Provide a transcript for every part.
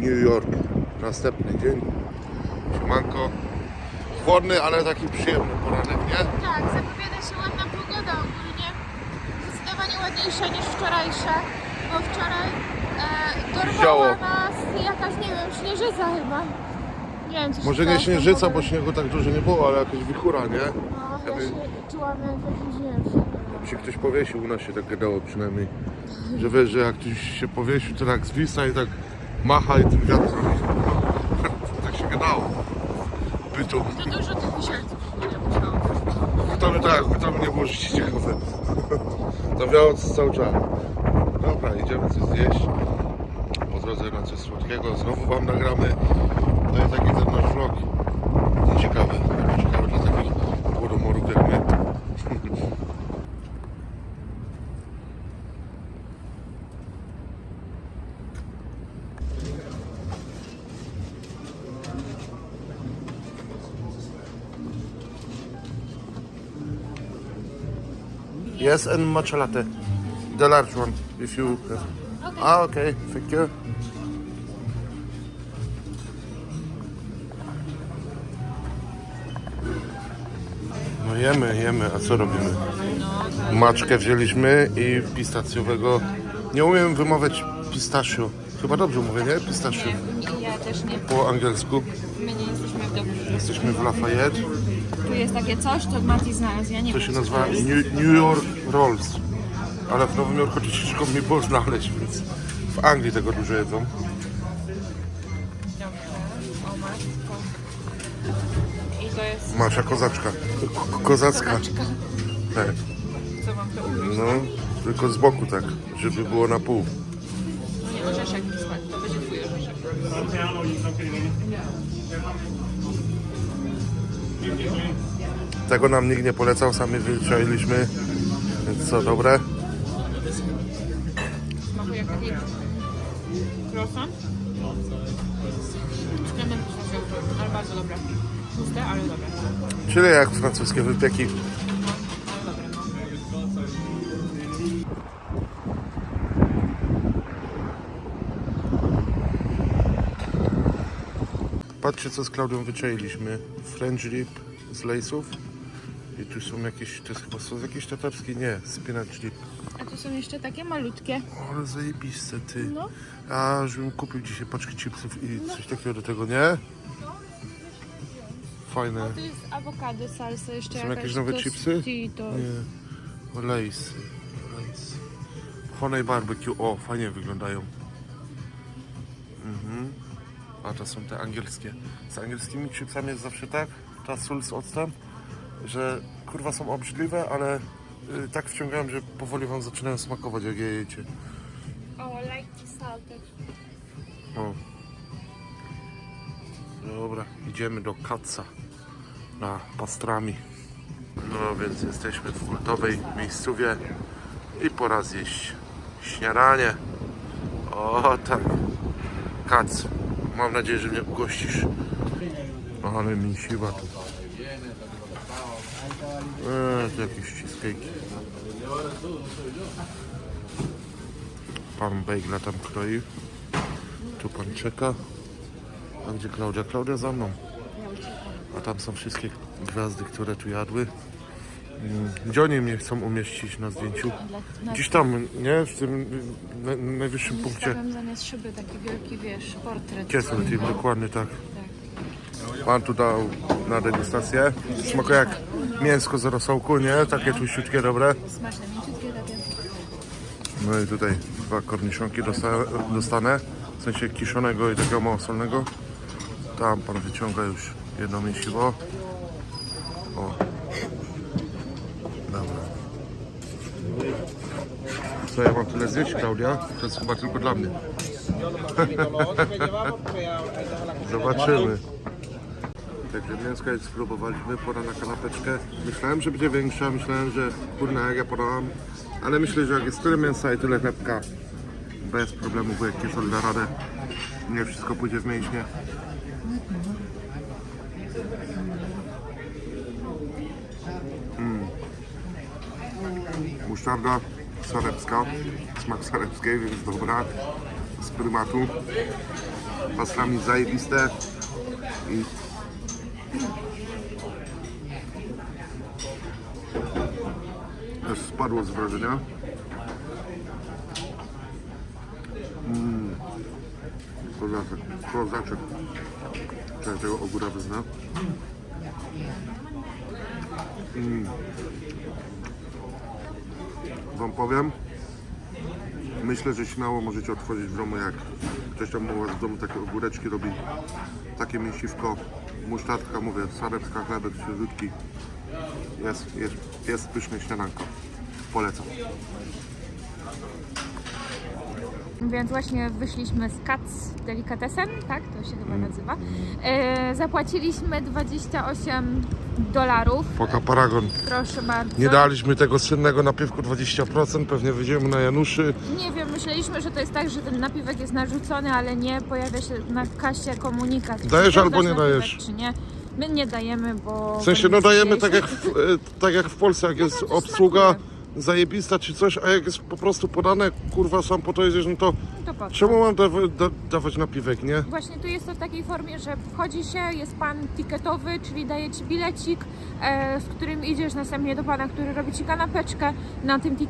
New York. Następny dzień. Siemanko. Chłodny, ale taki przyjemny poranek, nie? Tak, zapowiada się ładna pogoda ogólnie. Zdecydowanie ładniejsza niż wczorajsza, bo wczoraj e, dorwała Wzięło. nas jakaś, nie wiem, śnieżyca chyba. Nie wiem, co się Może stało nie z tą śnieżyca, bo pogodą. śniegu tak dużo nie było, ale jakaś wichura, nie? No, ja Jakby- się czułam jak w jakimś, nie wiem, się ktoś powiesił, u nas się tak gadało przynajmniej. Że wiesz, że jak ktoś się powiesił, to tak zwisa i tak macha i tym wiatrem. tak się gadało. Bytu. To dużo tych musiało. Pytamy tak, pytamy nie było życie ciekawe. To wiało cały czas. Dobra, idziemy coś zjeść. Po drodze na coś słodkiego. Znowu wam nagramy. No i taki ten nasz vlog. Ciekawy Yes, and matcha latte. The large one, if you have. Ah, okay, thank you. No jemy, jemy, a co robimy? Maczkę wzięliśmy i pistacjowego. Nie umiem wymawiać pistachio. Chyba dobrze mówię, nie? Pistachio. Ja też nie, Po angielsku. my nie jesteśmy w dobrze. Jesteśmy w Lafayette. Tu jest takie coś, to Mati znalazł, ja nie To wiem. się co nazywa. New, New York Rolls. Ale w Nowym Jorku ciężko mi było znaleźć, więc w Anglii tego dużo jedzą. I to jest Masza kozaczka. Ko- kozacka. kozaczka. Tak. Co mam to ubrać? No, tylko z boku tak, żeby było na pół. Nie, orzeszek mi spadł, to będzie twój orzeszek. Tego nam nikt nie polecał, sami wyczailiśmy. Więc co, dobre? Smakuje jak taki croissant. Z kremem pisowym, ale bardzo dobre. Puste, ale dobre. Czyli jak francuskie wypieki. Patrzcie co z Klaudią wyczailiśmy. French dip z lejsów. I tu są jakieś, to jest chyba sos jakiś tatarski? Nie, spinach dip. A tu są jeszcze takie malutkie. O, ale zajebiste ty. No. A, żebym kupił dzisiaj paczki chipsów i coś takiego do tego, nie? Fajne. To jest awokado, salsa, jeszcze Są jakaś jakieś nowe chipsy? Nie. O, lejsy. Lejsy. Honey barbecue. O, fajnie wyglądają. Mhm. A to są te angielskie. Z angielskimi chipsami jest zawsze tak, ta sól z octem, że kurwa są obrzydliwe, ale y, tak wciągają, że powoli wam zaczynają smakować, jak je jecie. O, like salted. O. Dobra, idziemy do Katza na pastrami. No więc jesteśmy w kultowej miejscowie i pora zjeść śniadanie. O tak, Kac. Mam nadzieję, że mnie ugościsz. Ale mi siła tu. Eee, tu jakieś cheesecake. Pan Bejgla tam kroi. Tu pan czeka. A gdzie Klaudia? Klaudia za mną. A tam są wszystkie gwiazdy, które tu jadły. Mm, Gdzie oni mnie chcą umieścić na zdjęciu? Gdzieś tam, nie? W tym na, najwyższym punkcie. Stawiam zamiast szyby taki wielki, wiesz, portret. Kiesel dokładnie tak. Pan tu dał na degustację. Smakuje jak mięsko z rosołku, nie? Takie tłuściutkie, dobre. Smaczne, mięciutkie takie. No i tutaj dwa korniszonki dosta- dostanę. W sensie kiszonego i takiego małosolnego. Tam pan wyciąga już jedno mięsiwo. O. Dobra. Co ja mam tyle zjeść, Klaudia? To jest chyba tylko dla mnie. Zobaczymy. Także mięsko jak spróbowaliśmy, pora na kanapeczkę. Myślałem, że będzie większa, myślałem, że kurna jak ja podałam. Ale myślę, że jak jest tyle mięsa i tyle chlebka, bez problemu wujek kiesel da radę. Nie wszystko pójdzie w mięśnie. Mm. Musztarda smak sarepskiej, więc dobra. z prymatu. Pastrami zajebiste. I aż spadło z wrażenia. Mm. Kozaczek, kozaczek. Czekaj, tego ogóra wyzna. Mm. Wam powiem, myślę, że śmiało możecie otworzyć w domu, jak ktoś tam u was w domu takie ogóreczki robi, takie mięsiwko, musztardka, mówię, sarewska, chlebek, świeżutki. Jest, jest, jest pyszne śniadanko. Polecam. Więc właśnie wyszliśmy z Kac Delikatesem, tak? To się chyba nazywa. E, zapłaciliśmy 28 dolarów. Poka Paragon. Proszę bardzo. Nie daliśmy tego słynnego napiwku 20%, pewnie wyjdziemy na Januszy. Nie wiem, myśleliśmy, że to jest tak, że ten napiwek jest narzucony, ale nie pojawia się na kasie komunikat. Dajesz albo nie napiwek, dajesz? Czy nie. My nie dajemy, bo... W sensie, no dajemy tak jak, w, e, tak jak w Polsce, jak jest to obsługa smakuje. Zajebista czy coś, a jak jest po prostu podane, kurwa, sam po to jedziesz, no to To po co? czemu mam dawa, da, dawać napiwek, nie? Właśnie tu jest to w takiej formie, że wchodzi się, jest pan tiketowy, czyli daje ci bilecik, e, z którym idziesz następnie do pana, który robi ci kanapeczkę. Na tym ty,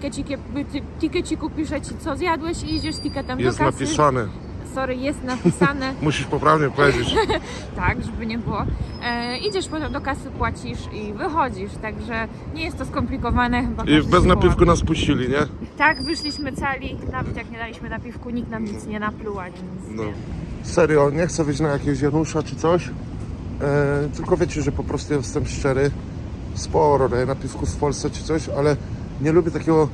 tikeciku pisze ci co zjadłeś i idziesz z tiketem Jest do kasy. napisane. Sorry, jest napisane. Musisz poprawnie powiedzieć. tak, żeby nie było. E, idziesz potem do kasy, płacisz i wychodzisz, także nie jest to skomplikowane. Chyba I bez napiwku nas puścili, nie? Tak, wyszliśmy cali, nawet jak nie daliśmy napiwku, nikt nam nic nie napluł ani nic. No. Serio, nie chcę być na jakiegoś Janusza czy coś. E, tylko wiecie, że po prostu jestem szczery. Sporo daję napiwków w Polsce czy coś, ale nie lubię takiego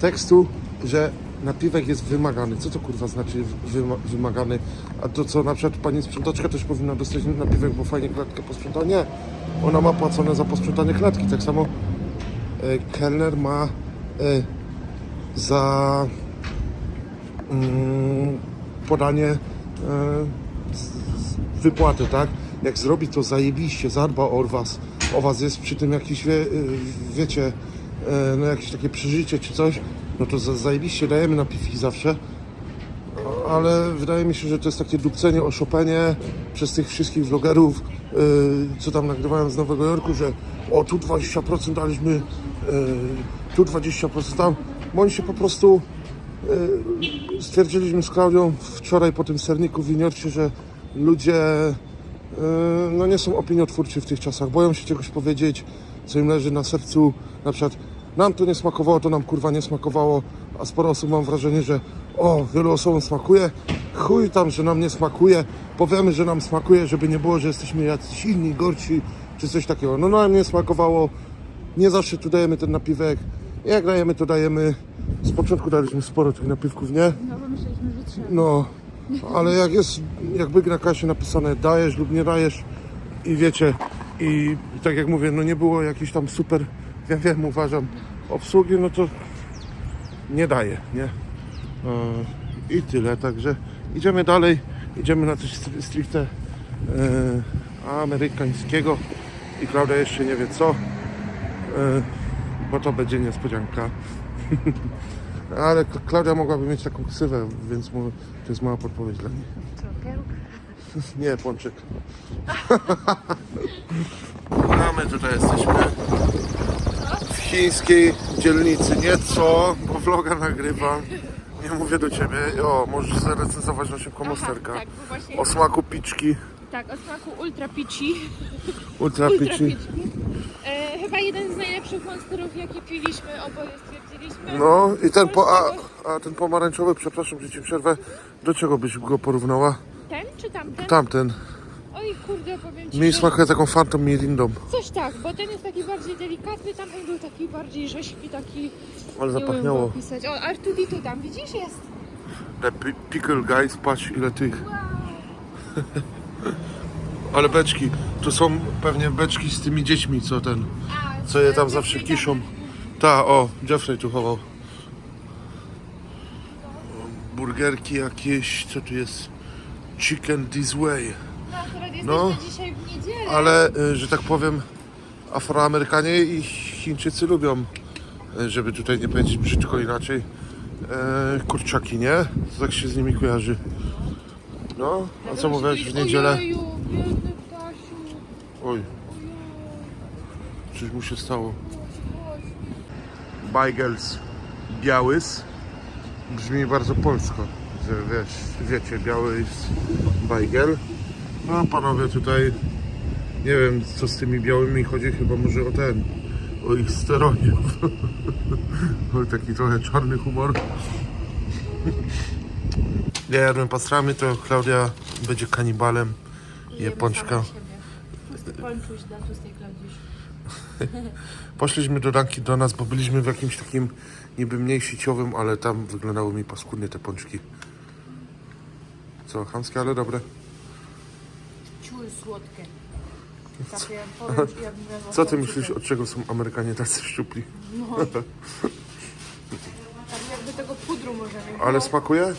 tekstu, że napiwek jest wymagany. Co to kurwa znaczy wyma wymagany? A to co na przykład pani sprzątaczka też powinna dostać napiwek, bo fajnie klatkę posprząta? Nie. Ona ma płacone za posprzątanie klatki. Tak samo e, kelner ma e, za mm, podanie e, wypłaty, tak? Jak zrobi to zajebiście, zadba o was, o was jest przy tym jakieś, wie, y, wiecie, e, no jakieś takie przeżycie czy coś, no to za- zajebiście dajemy na piwki zawsze, ale wydaje mi się, że to jest takie dupcenie, oszopenie przez tych wszystkich vlogerów, y, co tam nagrywają z Nowego Jorku, że o tu 20% daliśmy, y, tu 20% tam, bo oni się po prostu y, stwierdziliśmy z Klaudią wczoraj po tym serniku w Winiorcie, że ludzie y, no nie są opiniotwórczy w tych czasach, boją się czegoś powiedzieć, co im leży na sercu, na przykład nam to nie smakowało, to nam kurwa nie smakowało, a sporo osób mam wrażenie, że o, wielu osobom smakuje, chuj tam, że nam nie smakuje, powiemy, że nam smakuje, żeby nie było, że jesteśmy jacyś inni, gorsi, czy coś takiego. No nam nie smakowało, nie zawsze tu dajemy ten napiwek, jak dajemy, to dajemy. Z początku daliśmy sporo tych napiwków, nie? No bo myśleliśmy, że trzeba. No, ale jak jest, jakby na kasie napisane dajesz lub nie dajesz i wiecie, i tak jak mówię, no nie było jakiejś tam super, ja wiem, uważam, obsługi, no to nie daje, nie? E, I tyle, także idziemy dalej, idziemy na coś stri- stricte e, amerykańskiego i Klaudia jeszcze nie wie co, e, bo to będzie niespodzianka. Ale Klaudia mogłaby mieć taką ksywę, więc mu, to jest mała podpowiedź dla niej. Nie, pączek. A my tutaj jesteśmy chińskiej dzielnicy. Nieco, bo vloga nagrywam. Nie mówię do ciebie. O, możesz zarecenzować naszą komosterkę. tak, bo właśnie- O smaku piczki, Tak, o smaku ultra peachy. ultra peachy. E, chyba jeden z najlepszych monsterów, jakie piliśmy, oboje stwierdziliśmy. No i ten, po, a, a ten pomarańczowy, przepraszam, że ci przerwę. Do czego byś go porównała? Ten czy tamten? Tamten. Oj kurde, powiem ci, Mi że smakuje taką Phantom Mirindą. coś tak, bo ten jest taki bardziej delikatny, tamten był taki bardziej rzeźki, taki... Ale nie umiem go zapachniało. opisać. O, R2D2 tam, widzisz, jest. Pi- pickle guys, patrz ile tych. Ale beczki, tu są pewnie beczki z tymi dziećmi, co ten, A, co je tam zawsze kiszą. Ta, o, Jeffrey tu chował. Burgerki jakieś, co tu jest? Chicken this way. No, dzisiaj w niedzielę. Ale, y, że tak powiem, Afroamerykanie i Chińczycy lubią, y, żeby tutaj nie powiedzieć brzydko inaczej, e, kurczaki, nie? To tak się z nimi kojarzy. No, a co mówiłeś w niedzielę? Oj, coś mu się stało. Bagels białys brzmi bardzo polsko, że wiesz, wiecie, biały jest bagel. No panowie tutaj, nie wiem co z tymi białymi chodzi, chyba może o ten, o ich steronie. taki trochę czarny humor. Ja jadłem pastrami, to Klaudia będzie kanibalem. Je pączka. Pączuś dla tłustej Klaudiusz. Poszliśmy do Dunkin Donuts, bo byliśmy w jakimś takim niby mniej sieciowym, ale tam wyglądały mi paskudnie te pączki. Co, chamskie, ale dobre. Słodkie. Takie, powiem ci, jadła Co ty myślisz, od czego są Amerykanie tacy szczupli? Tak jakby tego pudru możemy. Ale No, smakuje?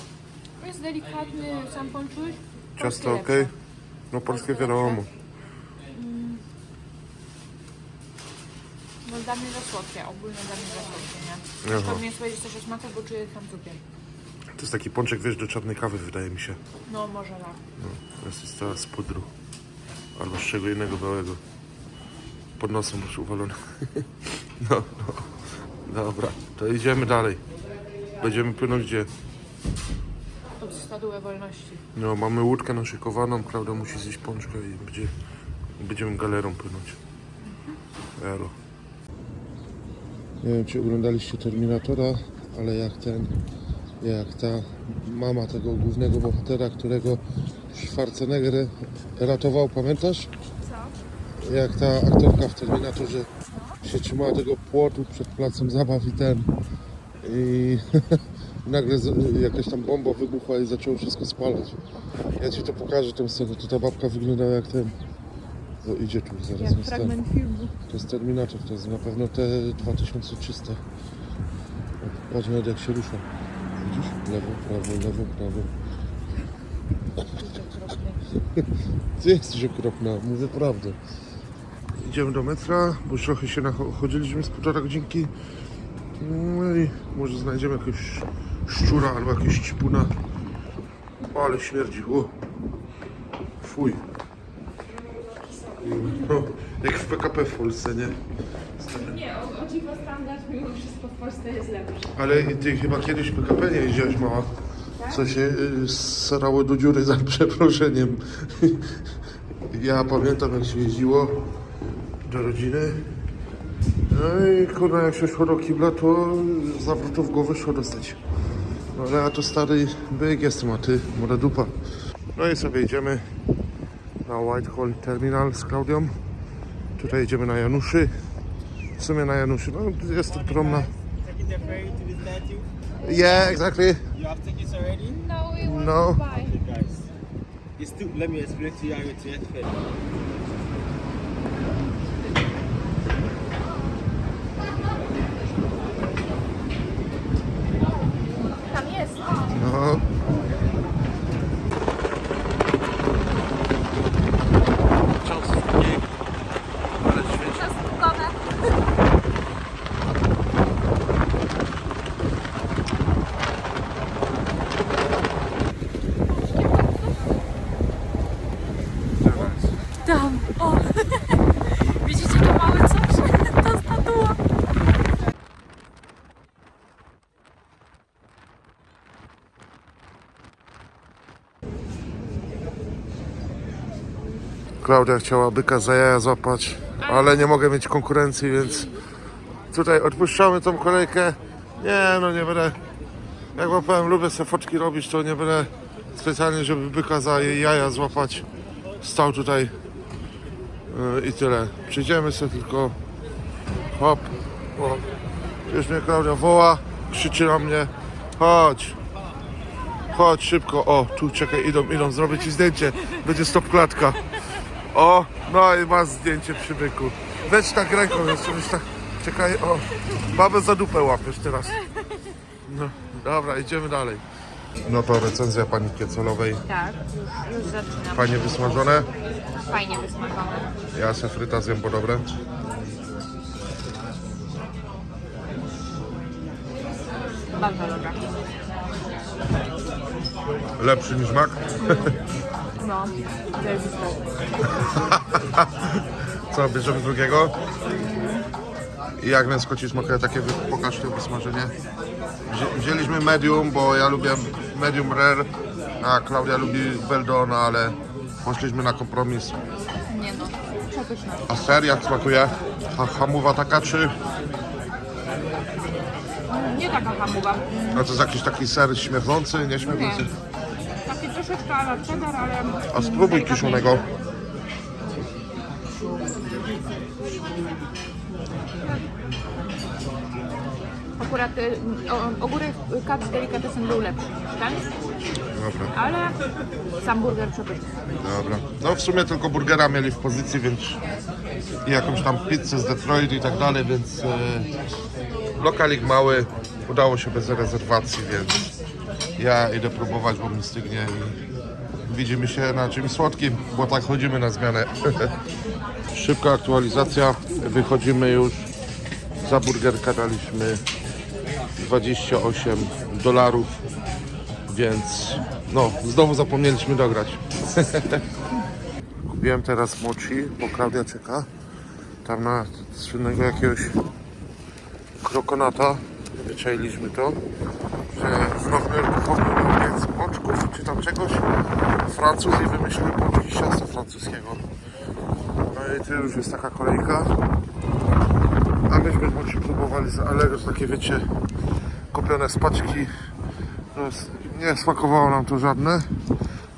Jest delikatny sam pączuś. Ciasto polskie ok? lepsze. No polskie Polskie wiadomo. No dla mnie za słodkie, ogólnie dla mnie za słodkie, nie? Aha. Ciężko mi jest powiedzieć coś o smaku, bo czuję tam cukier. To jest taki pączek, wiesz, do czarnej kawy wydaje mi się. No może tak. No, to jest teraz z pudru. Albo z czego innego białego. Pod nosem masz uwalone. No, no. Dobra, to idziemy dalej. Będziemy płynąć gdzie? Od statuę wolności. No, mamy łódkę naszykowaną, prawda, musi zjeść pączkę i będzie, będziemy galerą płynąć. Elo. Nie wiem, czy oglądaliście Terminatora, ale jak ten, jak ta mama tego głównego bohatera, którego Schwarzenegger ratował, pamiętasz? Co? Jak ta aktorka w Terminatorze się trzymała tego płotu przed placem zabaw i ten i nagle jakaś tam bomba wybuchła i zaczęło wszystko spalać. Ja ci to pokażę tę scenę, to ta babka wyglądała jak ten. No idzie tu zaraz Jak fragment filmu. To jest Terminator, to jest na pewno te 2300. Patrz nawet jak się rusza. Widzisz? Lewo, prawo, lewo, prawo. Ty jesteś okropna, mówię prawdę. Idziemy do metra, bo już trochę się nachodziliśmy z półtora godzinki. No i może znajdziemy jakiegoś szczura albo jakiegoś cipuna. O, ale śmierdzi. O. Fuj. No, jak w PKP w Polsce, nie? O, dziwo standard mimo wszystko w Polsce jest lepszy. Ale ty chyba kiedyś PKP nie jeździłaś mała. Co się y, sarało do dziury za przeproszeniem. Ja pamiętam jak się jeździło do rodziny. No i kurwa jak się szło do kibla, to zawrotu w głowę szło dostać. No ale ja to stary byk jestem, a ty młoda dupa. No i sobie idziemy na Whitehall Terminal z Klaudią. Tutaj idziemy na Januszy. W sumie na Januszy. No jest to prom na... taking the ferry to the statue. Yeah, exactly. You have tickets already? No, we want No. to buy. Okay, guys. It's too, let me explain to you how to get ferry. Tam jest. No. Klaudia chciała byka za jaja złapać, ale nie mogę mieć konkurencji, więc tutaj odpuszczamy tą kolejkę. Nie, no nie będę, jak powiem, lubię sobie fotki robić, to nie będę specjalnie, żeby byka za jaja złapać. Stał tutaj yy, i tyle. Przyjdziemy sobie tylko, hop, o. Już mnie Klaudia woła, krzyczy na mnie, chodź. Chodź szybko, o, tu czekaj, idą, idą, zrobię ci zdjęcie, będzie stop klatka. O, no i masz zdjęcie przy byku. Weź tak ręką jeszcze, weź tak, czekaj, o, babę za dupę łapiesz teraz. No, dobra, idziemy dalej. No to recenzja pani Kiecelowej. Tak, już, już zaczynam. Fajnie wysmażone. Fajnie wysmażone. Ja se fryta zjem, bo dobre. Bardzo dobra. Lepszy niż mak? No, zajebiste. Co, bierzemy drugiego? I jak mięsko ci smakuje takie, wy- pokaż to wysmażenie. Wzi- Wzięliśmy medium, bo ja lubię medium rare, a Klaudia lubi well done, ale poszliśmy na kompromis. Nie no, przepyszne. A ser jak smakuje? Ha, hamuwa taka czy? Nie taka hamuwa. No to jest jakiś taki ser śmierdzący, nie śmierdzący? Taki cheddar, ale... A spróbuj kiszonego. Akurat y, o, ogórek kat z delikatesem był lepszy ten, Dobra, ale sam burger przepyszny. dobra. No w sumie tylko burgera mieli w pozycji, więc i jakąś tam pizzę z Detroit i tak dalej, więc e, lokalik mały, udało się bez rezerwacji, więc ja idę próbować, bo mi stygnie i widzimy się na czymś słodkim, bo tak chodzimy na zmianę. Szybka aktualizacja, wychodzimy już, za burgerka daliśmy 28 dolarów, więc no, znowu zapomnieliśmy dograć. Kupiłem teraz mochi, bo Klaudia czeka. Tam na słynnego jakiegoś krokonata. Wyczailiśmy to, że w Nowym Jorku powinno mieć pączków czy tam czegoś. Francuz i wymyślił pączki z ciasta francuskiego. No i tu już jest taka kolejka. A myśmy mochi próbowali z Allegro, takie wiecie, kupione z paczki. No, nie smakowało nam to żadne,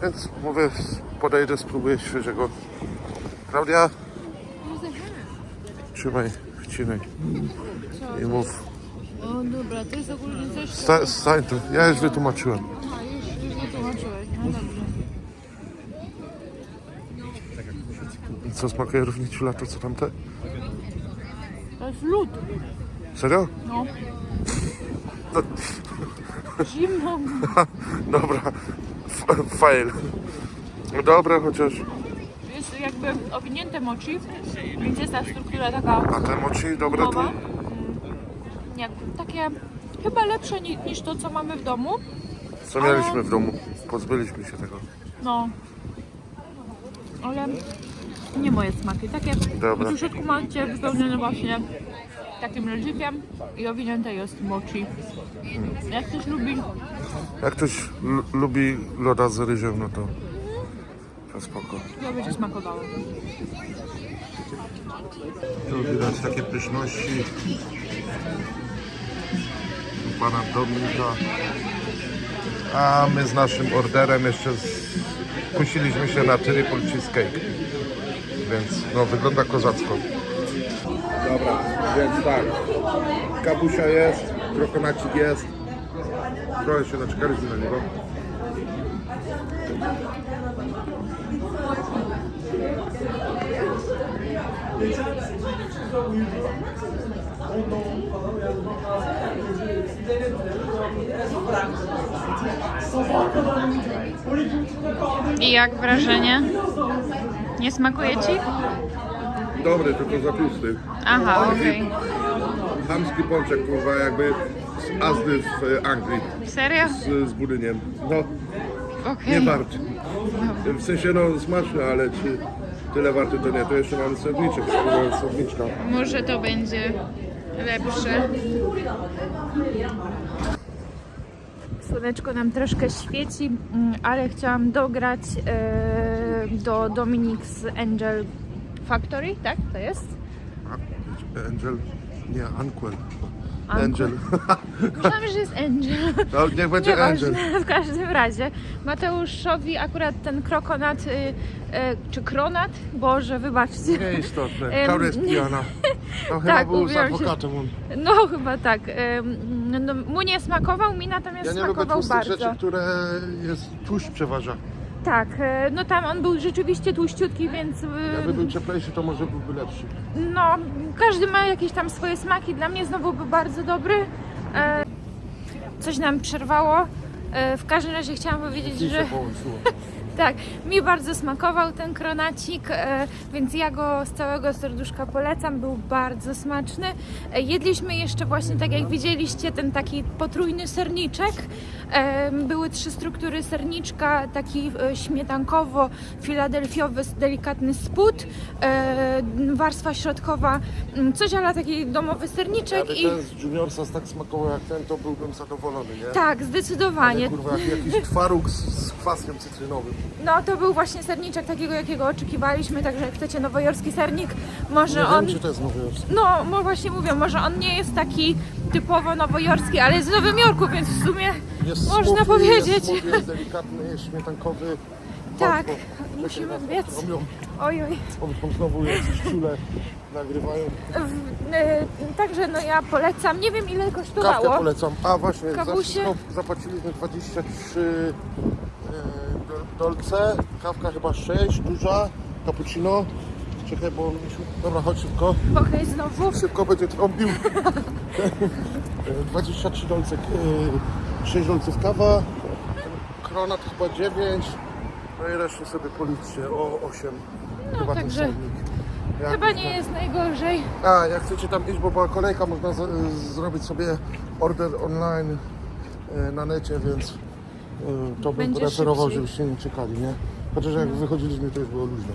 więc mówię, podejdę, spróbuję świeżego. Klaudia? Trzymaj, wcinaj i mów. O dobra, to jest ogólnie coś, Sta, stań tu, ja już wytłumaczyłem. A, już, już wytłumaczyłeś, no dobrze. Co smakuje równie ci lato, co tamte? To jest lód. Serio? No. Zimno. Dobra, F- fail. No Dobra, chociaż. Jest jakby owinięte mochi, więc jest ta struktura taka A te mochi dobre tu? Gumowa. Mm, Jak, takie chyba lepsze ni- niż to, co mamy w domu. Co mieliśmy w domu? Pozbyliśmy się tego. No. Ale nie moje smaki. Takie Dobra. w środku macie wypełnione właśnie takim lodzikiem i owinięte jest mochi. Jak ktoś lubi, Jak ktoś l- lubi loda z ryżem, no to, to spoko. to będzie smakowało. Tu widać takie pyszności pana Dominika. A my z naszym orderem jeszcze kusiliśmy się na triple cheesecake. Więc no wygląda kozacko. Dobra, więc tak. Kabusia jest, krokonacik jest. Trochę się na niego. I jak wrażenie? Nie smakuje ci? Dobry, tylko za tłusty. Aha, okej. Chamski pączek, kurwa, jakby z Azdy w e, Anglii. Serio? z, z budyniem. No, Okej. nie warty. W sensie, no, smaczny, ale czy tyle warty to nie. To jeszcze mamy serniczek, spróbuję serniczka. Może to będzie lepsze. Słoneczko nam troszkę świeci, mm, ale chciałam dograć e, do Dominic's Angel Factory, tak? To jest? Angel, nie, Anquel. Angel. Myślałam, że jest Angel. No, niech będzie Angel. Nieważne, w każdym razie. Mateuszowi akurat ten krokonat, y, y, czy kronat? Boże, wybaczcie. Nieistotne. Klaudia jest pijana. No, chyba Tak, był z adwokatem. on. No chyba tak. No, mu nie smakował, mi natomiast Ja nie lubię smakował bardzo. rzeczy, które jest tłuszcz przeważa. Tak, e, no tam on był rzeczywiście tłuściutki, więc y, Jakby był cieplejszy, to może byłby lepszy. no każdy ma jakieś tam swoje smaki. Dla mnie znowu był bardzo dobry. E, Coś nam przerwało. E, W każdym razie chciałam powiedzieć, że tak, mi bardzo smakował ten kronacik, e, więc ja go z całego serduszka polecam. Był bardzo smaczny. E, Jedliśmy jeszcze właśnie, tak jak widzieliście, ten taki potrójny serniczek. Były trzy struktury serniczka, taki e, śmietankowo, filadelfiowy, s- delikatny spód, e, warstwa środkowa, coś ale taki domowy serniczek Jakby i ten z Juniorsa tak smakował jak ten, to byłbym zadowolony, nie? tak, zdecydowanie. Kurwa, jak jakiś twaróg z, z kwaskiem cytrynowym. No to był właśnie serniczek takiego, jakiego oczekiwaliśmy, także jak chcecie nowojorski sernik, może Nie on... wiem, czy to jest nowojorski. No, mo- właśnie mówię, może on nie jest taki typowo nowojorski, ale jest w Nowym Jorku, więc w sumie Jest można smoothie, powiedzieć. Jest, jest delikatny, jest śmietankowy. Tak, Bardzo. musimy biec. Oj, oj. robią znowu jakieś ciule, nagrywają. W- e, Także no ja polecam, nie wiem ile Kawkę kosztowało. polecam. A właśnie, za Kawusie. zapłaciliśmy 23 e, dol- dolce, kawka chyba 6, duża, cappuccino. Czekaj, bo. Dobra, chodź szybko. Okej, znowu. Szybko będzie trąbił. E, 23 dolce, e, 6 dolców kawa, kronat chyba 9, no i resztę sobie policzcie o 8. No, chyba ten także. Jak- Chyba nie jest najgorzej. A, jak chcecie tam iść, bo była kolejka, można z, zrobić sobie order online e, na necie, więc e, to bym Będzie preferował, szybciej. żebyście nie czekali, nie? Chociaż jak wychodziliśmy, to już było luźne.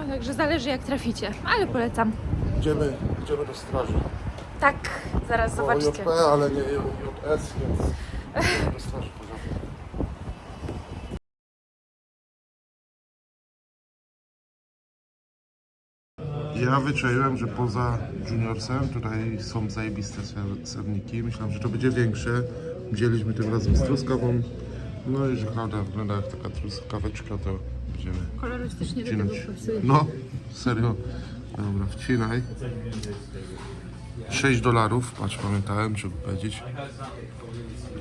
No, także zależy jak traficie, ale polecam. Idziemy, idziemy do straży. Tak, zaraz Było zobaczycie. JP, ale nie JS, więc idziemy do straży pożarnej. Ja wyczaiłem, że poza Juniorsem tutaj są zajebiste ser- serniki. Myślałem, że to będzie większe. Wzięliśmy tym razem z truskawą. No i że Klaudia wygląda jak taka truskaweczka, to będziemy Kolorystycznie do wcinać. pasuje. No, serio. Dobra, wcinaj. 6 dolarów, patrz, pamiętałem, żeby powiedzieć.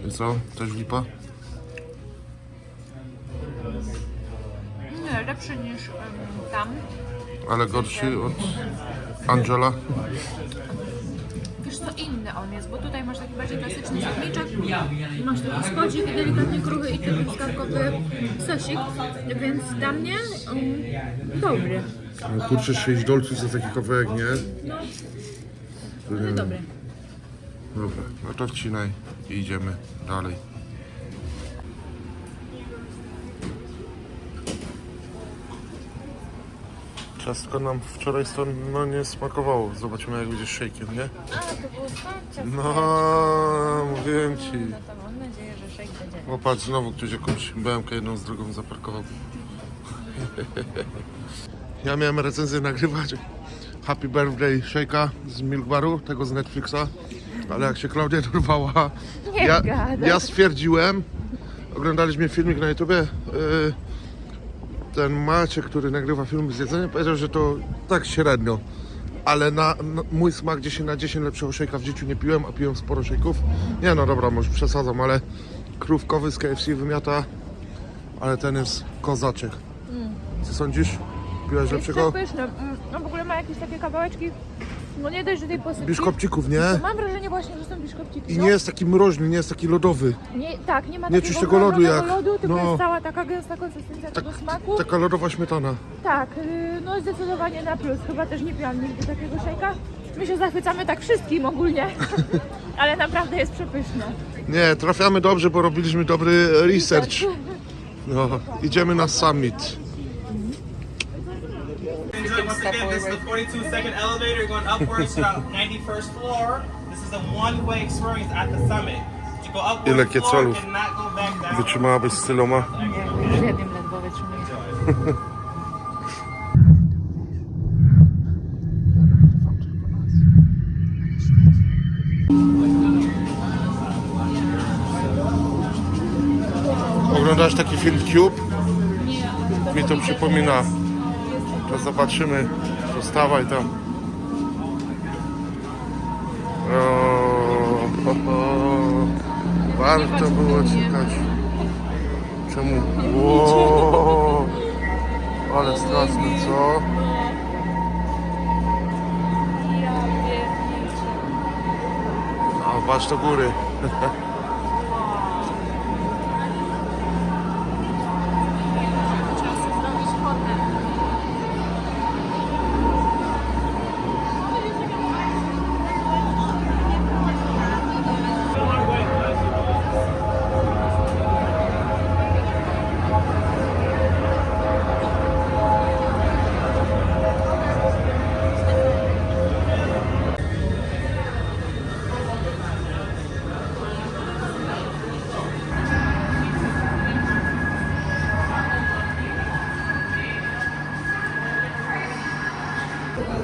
I co? Też lipa? Nie, lepszy niż em, tam. Ale gorszy od Angela? Wiesz co, inny on jest, bo tutaj masz taki bardziej klasyczny serniczek, masz taki spodzik, delikatnie kruchy i ten skawkowy sosik, więc dla mnie um, dobry. No, kurczę, 6 dolców za taki kawałek, nie? No dobry. Dobra, no to wcinaj i idziemy dalej. Ciastko nam wczoraj stąd no, nie smakowało. Zobaczymy jak będzie z shake'iem, nie? A, to było stąd No, mówiłem ci. No to mam nadzieję, że shake będzie. O patrz, znowu ktoś jakąś BMK jedną z drugą zaparkował. Ja miałem recenzję nagrywać Happy Birthday Shake'a z Milk Baru, tego z Netflixa, ale jak się Klaudia dorwała, Nie ja, ja stwierdziłem, oglądaliśmy filmik na YouTubie, yy, ten Maciek, który nagrywa filmy z jedzeniem, powiedział, że to tak średnio. Ale na, na mój smak 10 na 10 lepszego szejka w życiu nie piłem, a piłem sporo szejków. Nie no dobra, może przesadzam, ale krówkowy z KFC wymiata, ale ten jest kozaczek. Co sądzisz? Piłeś Jest lepszego? przepyszny. Mm, No w ogóle ma jakieś takie kawałeczki, no nie dość, że tej posypki. Biszkopcików, nie? Mam wrażenie właśnie, że są biszkopciki. I no. nie jest taki mroźny, nie jest taki lodowy. Nie, tak, nie ma Nie takiego czuć tego lodu jak- lodu, tylko no. jest cała taka gęsta konsystencja tego smaku. Taka lodowa śmietana. Tak, yy, no zdecydowanie na plus. Chyba też nie piłam nigdy takiego szejka. My się zachwycamy tak wszystkim ogólnie, ale naprawdę jest przepyszne. Nie, trafiamy dobrze, bo robiliśmy dobry research. No, idziemy na summit. Gentlemen, once again, this is the 42 second elevator going upwards to the 91st floor. This is a one way experience at the summit. To go upwards Ile down. Wytrzymałabyś z tyloma? Jednym ledwo wytrzymuję. Oglądasz taki film Cube? Mi to przypomina. To zobaczymy. To stawaj tam. O, ho, ho. Warto było czekać. Czemu? Ło, ale straszne, co? A patrz do góry.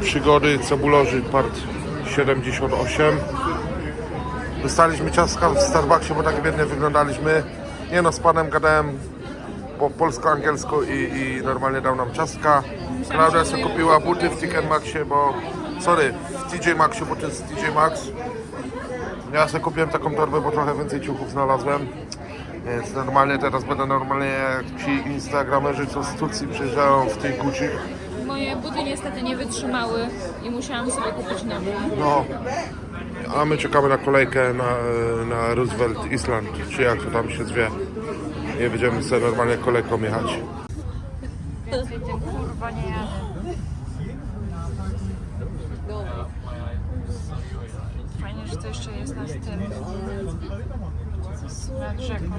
przygody cebulorzy part 78. Dostaliśmy ciastka w Starbucksie, bo tak biednie wyglądaliśmy. Nie no, z panem gadałem po polsko-angielsku i, i normalnie dał nam ciastka. Klaudia sobie kupiła buty w TK Maxie, bo... Sorry, w TJ Maxie, buty z TJ Maxx. Ja sobie kupiłem taką torbę, bo trochę więcej ciuchów znalazłem. Więc normalnie teraz będę normalnie jak ci instagramerzy, co z Turcji przyjeżdżają w tej Gucci. Moje buty niestety nie wytrzymały i musiałam sobie kupić nowe. No, a my czekamy na kolejkę na, na Roosevelt Island, czy jak to tam się zwie. Nie będziemy sobie normalnie kolejką jechać. Kurwa nie jadę. Fajnie, że to jeszcze jest na tym. Nad rzeką.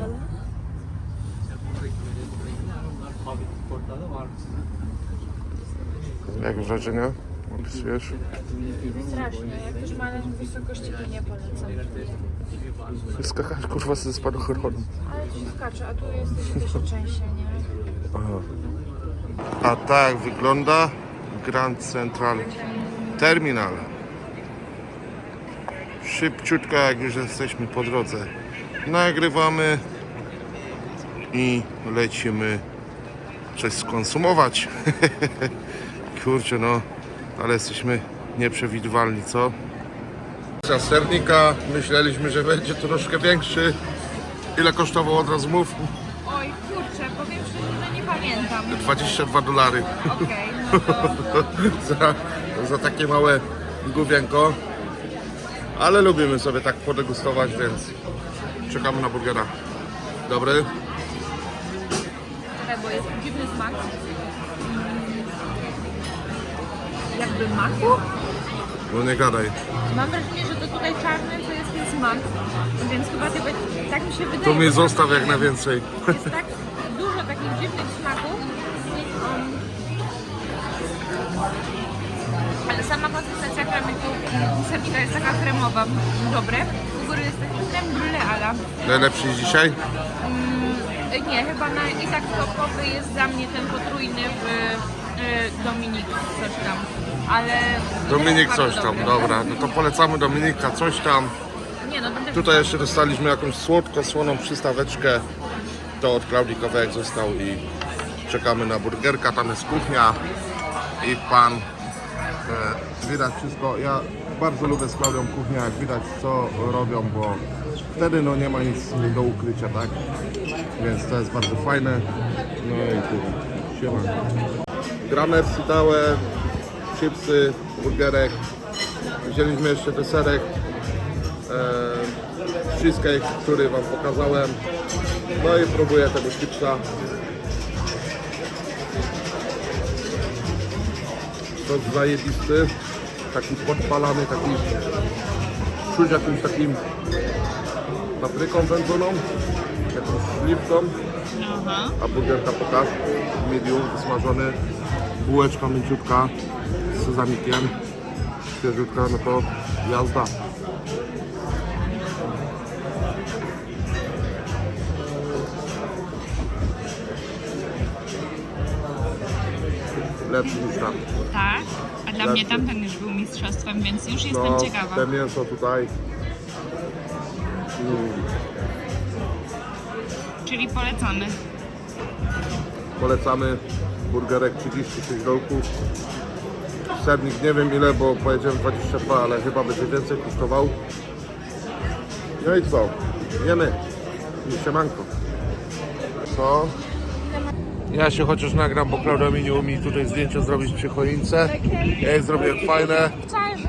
Jak wrażenie opisujesz? Strasznie, jak ktoś ma na wysokości, to nie polecam. Skakać kurwa ze spadochronu. Ale tu się skacze, a tu jesteś jeszcze częściej, nie? A tak wygląda Grand Central Terminal. Szybciutko, jak już jesteśmy po drodze, nagrywamy i lecimy coś skonsumować. Kurczę, no, ale jesteśmy nieprzewidywalni, co? Za sernika myśleliśmy, że będzie troszkę większy. Ile kosztował od razu mów? Oj, kurczę, powiem szczerze, że nie pamiętam. 22 dolary. Okej, no to... za, za takie małe główienko. Ale lubimy sobie tak podegustować, więc czekamy na burgera. Dobry? Czekaj, bo jest dziwny smak. Jakby maku? No nie gadaj. Mam wrażenie, że to tutaj czarny to jest ten smak, więc chyba ty, tak mi się wydaje. To mnie zostaw jak najwięcej. Jest tak dużo takich dziwnych smaków. Um, ale sama konsystencja kremiku sernika jest taka kremowa, dobre. U góry jest taki krem brulee ala. Najlepszy dzisiaj? Mm, nie, chyba na, i tak topowy jest dla mnie ten potrójny w y, Dominik coś tam. Ale... Dominik coś tam, dobra. No to polecamy Dominika coś tam. Nie no, też Tutaj jeszcze dostaliśmy jakąś słodko-słoną przystaweczkę. To od Klaudii Kawałek został i czekamy na burgerka. Tam jest kuchnia i pan. E, widać wszystko. Ja bardzo lubię z Klaudią kuchnię, jak widać co robią, bo wtedy no nie ma nic do ukrycia, tak? Więc to jest bardzo fajne. No i tyle. Siema. Grane całe, chipsy, burgerek. Wzięliśmy jeszcze deserek. E, cheesecake, który Wam pokazałem. No i próbuję tego chipsa. Sos zajebisty, taki podpalany, taki czuć jakimś takim papryką wędzoną, jakąś śliwką, a burgerka pokaż, medium wysmażony, bułeczka mięciutka z sezamikiem, świeżutka, no to jazda. Lepszy niż tam. Tak, a dla mnie tamten już był mistrzostwem, więc już jestem No, ciekawa. te mięso tutaj. Mm, Czyli polecamy. polecamy burgerek 36 rolków. Sernik nie wiem ile, bo powiedziałem 22, ale chyba będzie więcej kosztował. No i co? Jemy. I Siemanko. Co? Ja się chociaż nagram, bo Klaudia mi nie umie tutaj zdjęcia zrobić przy choince. Ja je zrobiłem fajne. Wcale nie.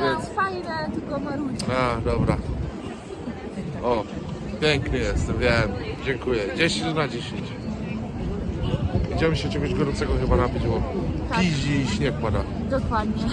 Więc- Fajne, tylko marudne. A, dobra. O, piękny jest, wiem. Dziękuję. 10 na 10. Idziemy się czegoś gorącego chyba napić, bo piździ i śnieg pada. Dokładnie.